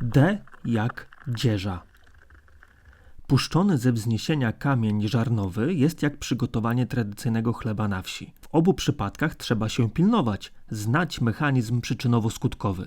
D jak dzieża. Puszczony ze wzniesienia kamień żarnowy jest jak przygotowanie tradycyjnego chleba na wsi. W obu przypadkach trzeba się pilnować, znać mechanizm przyczynowo-skutkowy.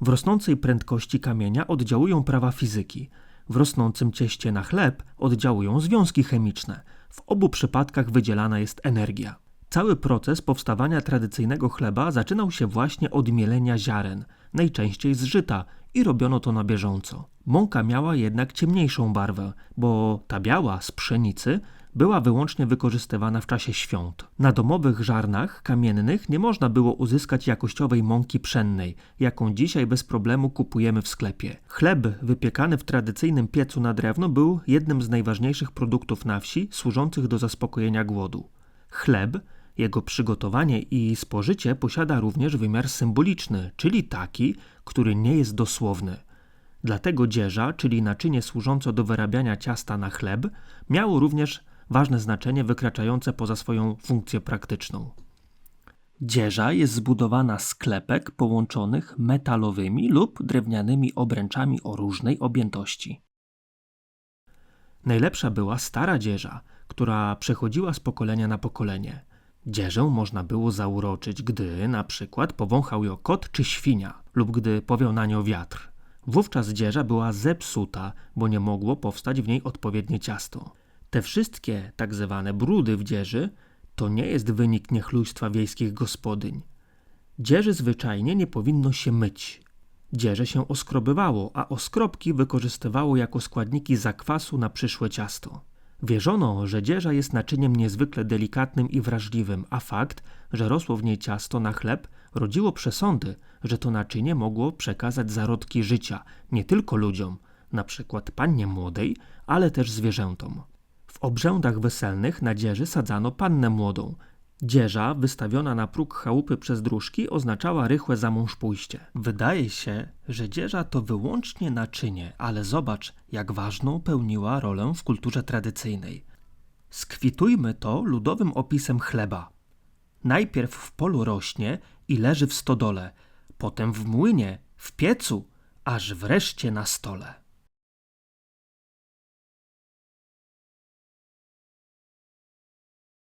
W rosnącej prędkości kamienia oddziałują prawa fizyki. W rosnącym cieście na chleb oddziałują związki chemiczne. W obu przypadkach wydzielana jest energia. Cały proces powstawania tradycyjnego chleba zaczynał się właśnie od mielenia ziaren, najczęściej z żyta, i robiono to na bieżąco. Mąka miała jednak ciemniejszą barwę, bo ta biała z pszenicy była wyłącznie wykorzystywana w czasie świąt. Na domowych żarnach kamiennych nie można było uzyskać jakościowej mąki pszennej, jaką dzisiaj bez problemu kupujemy w sklepie. Chleb wypiekany w tradycyjnym piecu na drewno był jednym z najważniejszych produktów na wsi służących do zaspokojenia głodu. Chleb, jego przygotowanie i spożycie posiada również wymiar symboliczny, czyli taki, który nie jest dosłowny. Dlatego dzieża, czyli naczynie służące do wyrabiania ciasta na chleb, miało również ważne znaczenie wykraczające poza swoją funkcję praktyczną. Dzieża jest zbudowana z klepek połączonych metalowymi lub drewnianymi obręczami o różnej objętości. Najlepsza była stara dzieża, która przechodziła z pokolenia na pokolenie. Dzieżę można było zauroczyć, gdy na przykład powąchał ją kot czy świnia lub gdy powiał na nią wiatr. Wówczas dzieża była zepsuta, bo nie mogło powstać w niej odpowiednie ciasto. Te wszystkie tak zwane brudy w dzieży to nie jest wynik niechlujstwa wiejskich gospodyń. Dzieży zwyczajnie nie powinno się myć. Dzieże się oskrobywało, a oskrobki wykorzystywało jako składniki zakwasu na przyszłe ciasto. Wierzono, że dzieża jest naczyniem niezwykle delikatnym i wrażliwym, a fakt, że rosło w niej ciasto na chleb, rodziło przesądy, że to naczynie mogło przekazać zarodki życia nie tylko ludziom, na przykład pannie młodej, ale też zwierzętom. W obrzędach weselnych na dzieży sadzano pannę młodą. Dzieża wystawiona na próg chałupy przez dróżki oznaczała rychłe zamąż pójście. Wydaje się, że dzieża to wyłącznie naczynie, ale zobacz, jak ważną pełniła rolę w kulturze tradycyjnej. Skwitujmy to ludowym opisem chleba. Najpierw w polu rośnie i leży w stodole, potem w młynie, w piecu, aż wreszcie na stole.